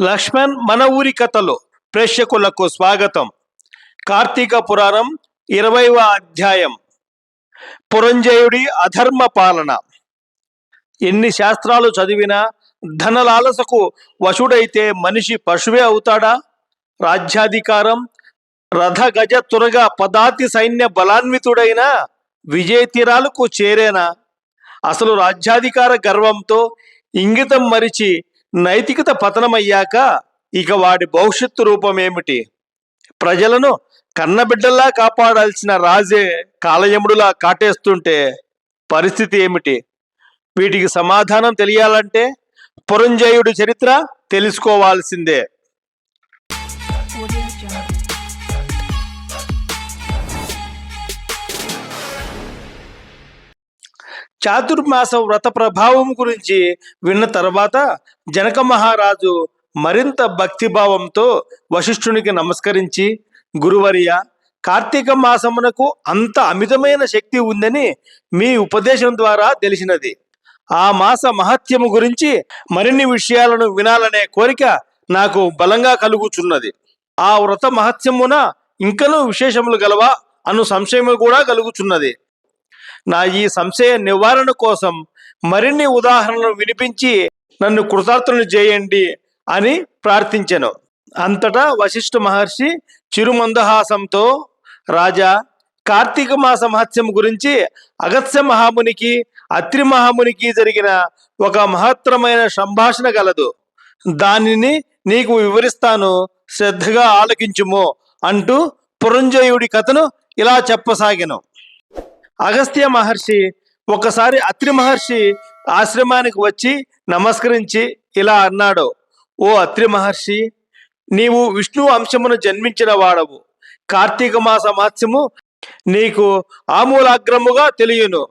లక్ష్మణ్ మన ఊరి కథలు ప్రేక్షకులకు స్వాగతం. కార్తీక పురాణం ఇరవైవ అధ్యాయం. పురంజయుడి అధర్మ పాలన. ఎన్ని శాస్త్రాలు చదివినా ధనలాలసకు వశుడైతే మనిషి పశువే అవుతాడా? రాజ్యాధికారం రథ గజ తురగ పదాతి సైన్య బలాన్వితుడైన విజయ తీరాలకు చేరేనా? అసలు రాజ్యాధికార గర్వంతో ఇంగితం మరిచి నైతికత పతనమయ్యాక ఇక వాడి భవిష్యత్తు రూపమేమిటి? ప్రజలను కన్నబిడ్డల్లా కాపాడాల్సిన రాజే కాలయముడులా కాటేస్తుంటే పరిస్థితి ఏమిటి? వీటికి సమాధానం తెలియాలంటే పురంజయుడి చరిత్ర తెలుసుకోవాల్సిందే. చాతుర్మాస వ్రత ప్రభావం గురించి విన్న తర్వాత జనక మహారాజు మరింత భక్తిభావంతో వశిష్ఠునికి నమస్కరించి గురువర్య కార్తీక మాసమునకు అంత అమితమైన శక్తి ఉందని మీ ఉపదేశం ద్వారా తెలిసినది. ఆ మాస మహత్యము గురించి మరిన్ని విషయాలను వినాలనే కోరిక నాకు బలంగా కలుగుచున్నది. ఆ వ్రత మహత్యమున ఇంకనూ విశేషములు గలవా అను సంశయము కూడా కలుగుచున్నది. నా ఈ సంశయ నివారణ కోసం మరిన్ని ఉదాహరణలు వినిపించి నన్ను కృతార్థులను చేయండి అని ప్రార్థించెను. అంతటా వశిష్ఠ మహర్షి చిరుమందహాసంతో రాజా కార్తీక మాస మహత్యం గురించి అగత్య మహామునికి అత్రి మహామునికి జరిగిన ఒక మహత్తరమైన సంభాషణ గలదు. దానిని నీకు వివరిస్తాను. శ్రద్ధగా ఆలకించుము అంటూ పురంజయుడి కథను ఇలా చెప్పసాగెను. అగస్త్య మహర్షి ఒకసారి అత్రి మహర్షి ఆశ్రమానికి వచ్చి నమస్కరించి ఇలా అన్నాడు ఓ అత్రి మహర్షి నీవు విష్ణు అంశమును జన్మించిన వాడవు. కార్తీక మాస మహత్యము నీకు ఆమూలాగ్రముగా తెలియను.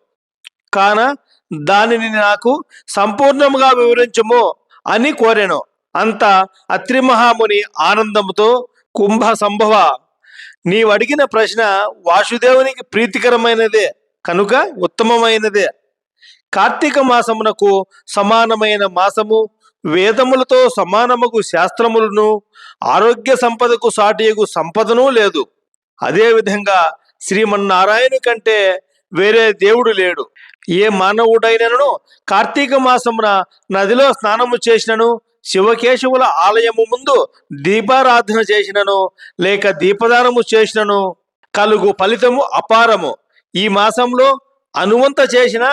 కాన దానిని నాకు సంపూర్ణముగా వివరించము అని కోరెను. అంత అత్రిమహాముని ఆనందంతో ఆనందముతో కుంభ సంభవ. నీవడిగిన ప్రశ్న వాసుదేవునికి ప్రీతికరమైనదే. కనుక ఉత్తమమైనదే. కార్తీక మాసమునకు సమానమైన మాసము వేదములతో సమానముకు శాస్త్రములను ఆరోగ్య సంపదకు సాటియగు సంపదను లేదు. అదేవిధంగా శ్రీమన్నారాయణ కంటే వేరే దేవుడు లేడు. ఏ మానవుడైనను కార్తీక మాసమున నదిలో స్నానము చేసినను శివకేశవుల ఆలయము ముందు దీపారాధన చేసినను లేక దీపదానము చేసినను కలుగు ఫలితము అపారము. ఈ మాసంలో అనువంత చేసిన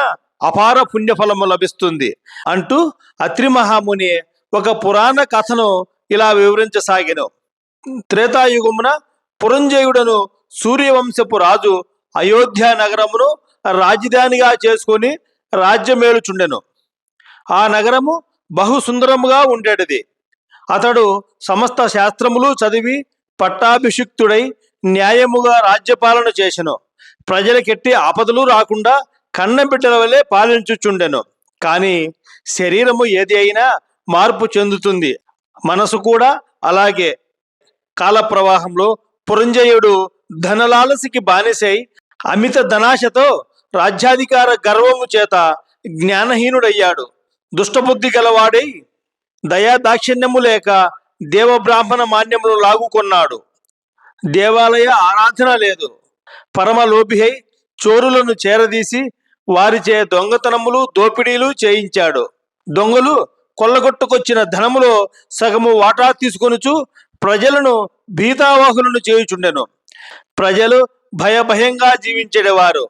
అపార పుణ్యఫలము లభిస్తుంది అంటూ అత్రి మహాముని ఒక పురాణ కథను ఇలా వివరించసాగెను. త్రేతాయుగమున పురంజయుడను సూర్యవంశపు రాజు అయోధ్య నగరమును రాజధానిగా చేసుకొని రాజ్యమేలుచుండెను. ఆ నగరము బహు సుందరముగా ఉండేటిది అతడు సమస్త శాస్త్రములు చదివి పట్టాభిషిక్తుడై న్యాయముగా రాజ్యపాలన చేసెను. ప్రజలకెట్టి ఆపదలు రాకుండా కన్నబిడ్డల వలె పాలించుచుండెను. కానీ శరీరము ఏది అయినా మార్పు చెందుతుంది. మనసు కూడా అలాగే. కాల ప్రవాహంలో పురంజయుడు ధనలాలసికి బానిసై అమిత ధనాశతో రాజ్యాధికార గర్వము చేత జ్ఞానహీనుడయ్యాడు. దుష్టబుద్ధి గలవాడై దయా దాక్షిణ్యము లేక దేవబ్రాహ్మణ మాన్యములు లాగుకొన్నాడు. దేవాలయ ఆరాధన లేదు. పరమలోభిహై చోరులను చేరదీసి వారిచే దొంగతనములు దోపిడీలు చేయించాడు. దొంగలు కొల్లగొట్టుకొచ్చిన ధనములో సగము వాటా తీసుకొనుచు ప్రజలను భీతావాహులను చేయుచుండెను. ప్రజలు భయభయంగా జీవించేవారు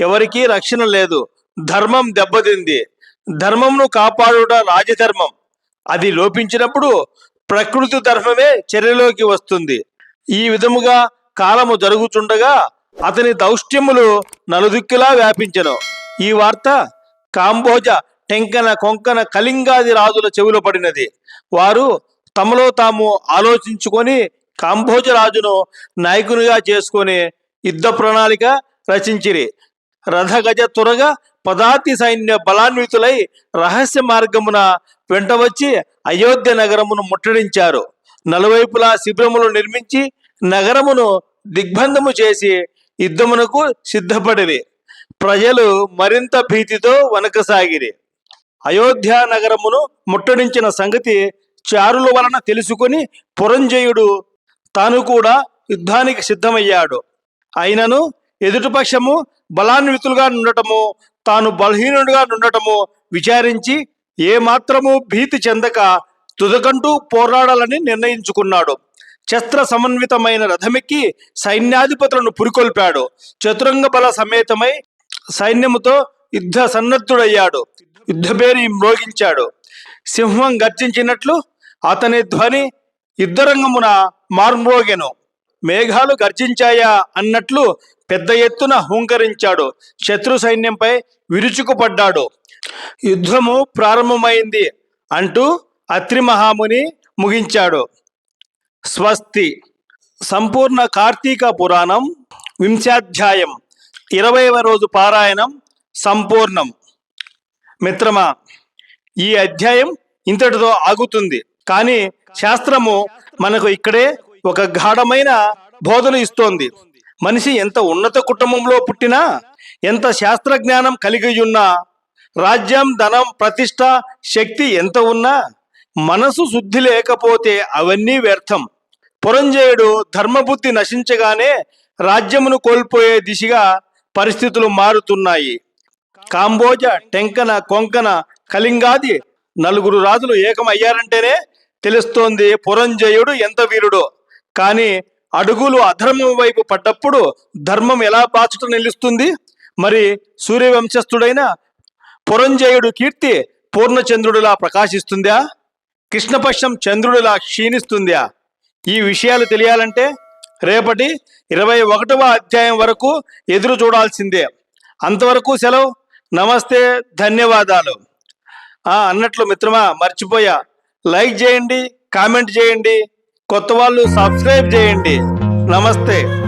ఎవరికీ రక్షణ లేదు. ధర్మం దెబ్బతింది. ధర్మంను కాపాడుట రాజధర్మం. అది లోపించినప్పుడు ప్రకృతి ధర్మమే చర్యలోకి వస్తుంది. ఈ విధముగా కాలము జరుగుచుండగా అతని దౌష్ట్యములు నలుదిక్కులా వ్యాపించెను. ఈ వార్త కాంబోజ టెంకన కొంకన కళింగాది రాజుల చెవిలో పడినది. వారు తమలో తాము ఆలోచించుకొని కాంబోజ రాజును నాయకునిగా చేసుకొని యుద్ధ ప్రణాళిక రచించిరి. రథగజ తురగ పదాతి సైన్య బలాన్వితులై రహస్య మార్గమున వెంట వచ్చి అయోధ్య నగరమును ముట్టడించారు. నలువైపులా శిబిరములు నిర్మించి నగరమును దిగ్బంధము చేసి యుద్ధమునకు సిద్ధపడిరి. ప్రజలు మరింత భీతితో వనకసాగిరి అయోధ్య నగరమును ముట్టడించిన సంగతి చారుల వలన తెలుసుకుని పురంజయుడు తాను కూడా యుద్ధానికి సిద్ధమయ్యాడు. అయినను ఎదుటిపక్షము బలాన్వితులుగా నుండటము తాను బలహీనుడిగా నుండటము విచారించి ఏమాత్రము భీతి చెందక తుదకంటూ పోరాడాలని నిర్ణయించుకున్నాడు. శస్త్ర సమన్వితమైన రథమెక్కి సైన్యాధిపతులను పురికొల్పాడు. చతురంగ బల సమేతమై సైన్యముతో యుద్ధ సన్నద్ధుడయ్యాడు. యుద్ధబేరి మ్రోగించాడు. సింహం గర్జించినట్లు అతని ధ్వని యుద్ధరంగమున మార్మ్రోగెను. మేఘాలు గర్జించాయా అన్నట్లు పెద్ద ఎత్తున హుంకరించాడు. శత్రు సైన్యంపై విరుచుకుపడ్డాడు. యుద్ధము ప్రారంభమైంది అంటూ అత్రి మహాముని ముగించాడు. స్వస్తి. సంపూర్ణ కార్తీక పురాణం వింశాధ్యాయం. ఇరవైవ రోజు పారాయణం సంపూర్ణం. మిత్రమా ఈ అధ్యాయం ఇంతటితో ఆగుతుంది. కానీ శాస్త్రము మనకు ఇక్కడే ఒక గాఢమైన బోధలు ఇస్తోంది. మనిషి ఎంత ఉన్నత కుటుంబంలో పుట్టినా ఎంత శాస్త్ర జ్ఞానం కలిగి ఉన్నా రాజ్యం ధనం ప్రతిష్ట శక్తి ఎంత ఉన్నా మనసు శుద్ధి లేకపోతే అవన్నీ వ్యర్థం. పురంజయుడు ధర్మబుద్ధి నశించగానే రాజ్యమును కోల్పోయే దిశగా పరిస్థితులు మారుతున్నాయి. కాంబోజ టెంకన కొంకణ కళింగాది నలుగురు రాజులు ఏకమయ్యారంటేనే తెలుస్తోంది పురంజయుడు ఎంత వీరుడో. కానీ అడుగులు అధర్మం వైపు పడ్డప్పుడు ధర్మం ఎలా బాచుట నిలుస్తుంది? మరి సూర్యవంశస్థుడైన పురంజయుడు కీర్తి పూర్ణచంద్రుడిలా ప్రకాశిస్తుందా? కృష్ణపక్షం చంద్రుడిలా క్షీణిస్తుందా? ఈ విషయాలు తెలియాలంటే రేపటి ఇరవై ఒకటవ అధ్యాయం వరకు ఎదురు చూడాల్సిందే. అంతవరకు సెలవు. నమస్తే ధన్యవాదాలు. ఆ అన్నట్లు మిత్రమా మర్చిపోయా. లైక్ చేయండి కామెంట్ చేయండి కొత్త వాళ్ళు సబ్స్క్రైబ్ చేయండి. నమస్తే.